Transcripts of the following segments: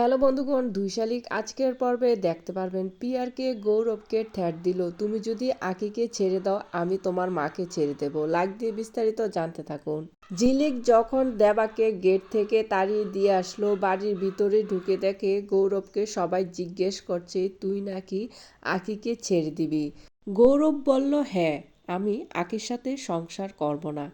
Hello বন্ধুগণ দুই শালিক আজকের পর্বে দেখতে পারবেন পিয়ারকে গৌরবকে ঠ্যাট দিল। তুমি যদি আকিকে ছেড়ে দাও, আমি তোমার মাকে ছেড়ে দেব। লাগ দিয়ে বিস্তারিত জানতে থাকুন। ঝিলিক যখন দেবাকে গেট থেকে তাড়িয়ে দিয়ে আসলো, বাড়ির ভিতরে ঢুকে দেখে গৌরবকে সবাই জিজ্ঞেস করছে, তুই নাকি আকিকে ছেড়ে দিবি? গৌরব বলল হ্যাঁ আমি আকির সাথে সংসার করব না।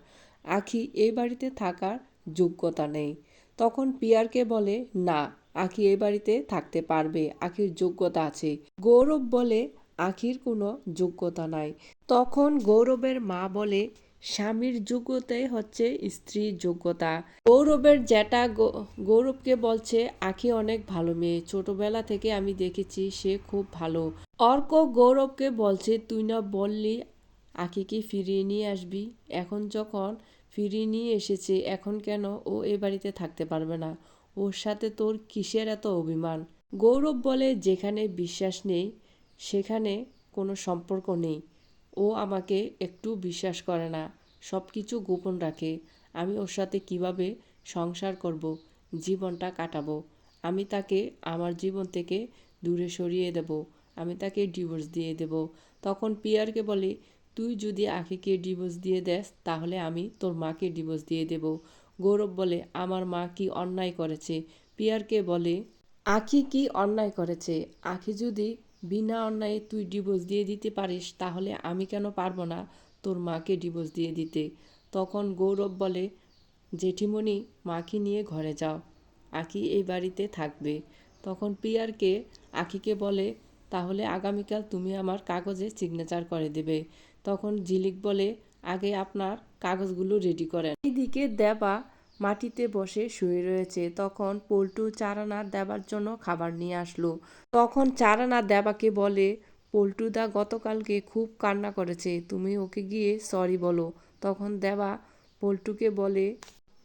আখি এই বাড়িতে থাকার যোগ্যতা নেই। তখন পিয়ারকে বলে, না, আখি এই বাড়িতে থাকতে পারবে, আখির যোগ্যতা আছে। গৌরব বলে, আখির কোনো যোগ্যতা নাই। তখন গৌরবের মা বলে, স্বামীর যোগ্যতাই হচ্ছে স্ত্রীর যোগ্যতা। গৌরবের জ্যাটা গৌরবকে বলছে, আখি অনেক ভালো মেয়ে, ছোটবেলা থেকে আমি দেখেছি সে খুব ভালো। অর্ক গৌরবকে বলছে, তুই না বললি আখিকে ফিরিয়ে নিয়ে আসবি? এখন যখন ফিরিয়ে নিয়ে এসেছে, এখন কেন ও এ বাড়িতে থাকতে পারবে না? ওর সাথে তোর কিসের এত অভিমান? গৌরব বলে, যেখানে বিশ্বাস নেই, সেখানে কোনো সম্পর্ক নেই। ও আমাকে একটু বিশ্বাস করে না সব কিছু গোপন রাখে। আমি ওর সাথে কীভাবে সংসার করব, জীবনটা কাটাবো? আমি তাকে আমার জীবন থেকে দূরে সরিয়ে দেব। আমি তাকে ডিভোর্স দিয়ে দেব। তখন পিয়ারকে বলে তুই যদি আখিকে ডিভোর্স দিয়ে দেস, তাহলে আমি তোর মাকে ডিভোর্স দিয়ে দেব। গৌরব বলে, আমার মা কি অন্যায় করেছে? পিয়ারকে বলে, আখি কি অন্যায় করেছে? আখি যদি বিনা অন্যায়ে তুই ডিভোর্স দিয়ে দিতে পারিস, তাহলে আমি কেন পারব না তোর মাকে ডিভোর্স দিয়ে দিতে? তখন গৌরব বলে, জেঠিমণি, মাকে নিয়ে ঘরে যাও। আখি এই বাড়িতে থাকবে। তখন পিয়ারকে, আখিকে বলে তাহলে আগামীকাল তুমি আমার কাগজে সিগনেচার করে দেবে। তখন ঝিলিক বলে, আগে আপনার কাগজগুলো রেডি করেন। এদিকে দেবা মাটিতে বসে শুয়ে রয়েছে। তখন পল্টু চারানার দেবার জন্য খাবার নিয়ে আসলো। তখন চারানা দেবাকে বলে, পল্টুদা গতকালকে খুব কান্না করেছে, তুমি ওকে গিয়ে সরি বলো। তখন দেবা পল্টুকে বলে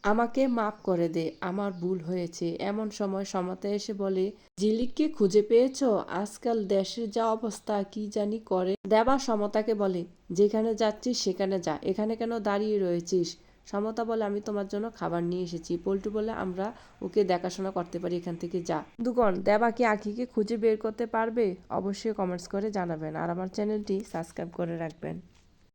আমাকে মাফ করে দে, আমার ভুল হয়েছে। এমন সময় সমাতে এসে বলে ঝিলিককে খুঁজে পেয়েছ? আজকাল দেশের যা অবস্থা, কি জানি করে। দেবা সমতাকে বলে, যেখানে যাচ্ছিস সেখানে যা, এখানে কেন দাঁড়িয়ে রয়েছিস? সমতা বলে, আমি তোমার জন্য খাবার নিয়ে এসেছি। পল্টু বলে, আমরা ওকে দেখাশোনা করতে পারি, এখান থেকে যা। দুগণ, দেবা কি আখিকে খুঁজে বের করতে পারবে? অবশ্যই কমেন্টস করে জানাবেন, আর আমার চ্যানেলটি সাবস্ক্রাইব করে রাখবেন।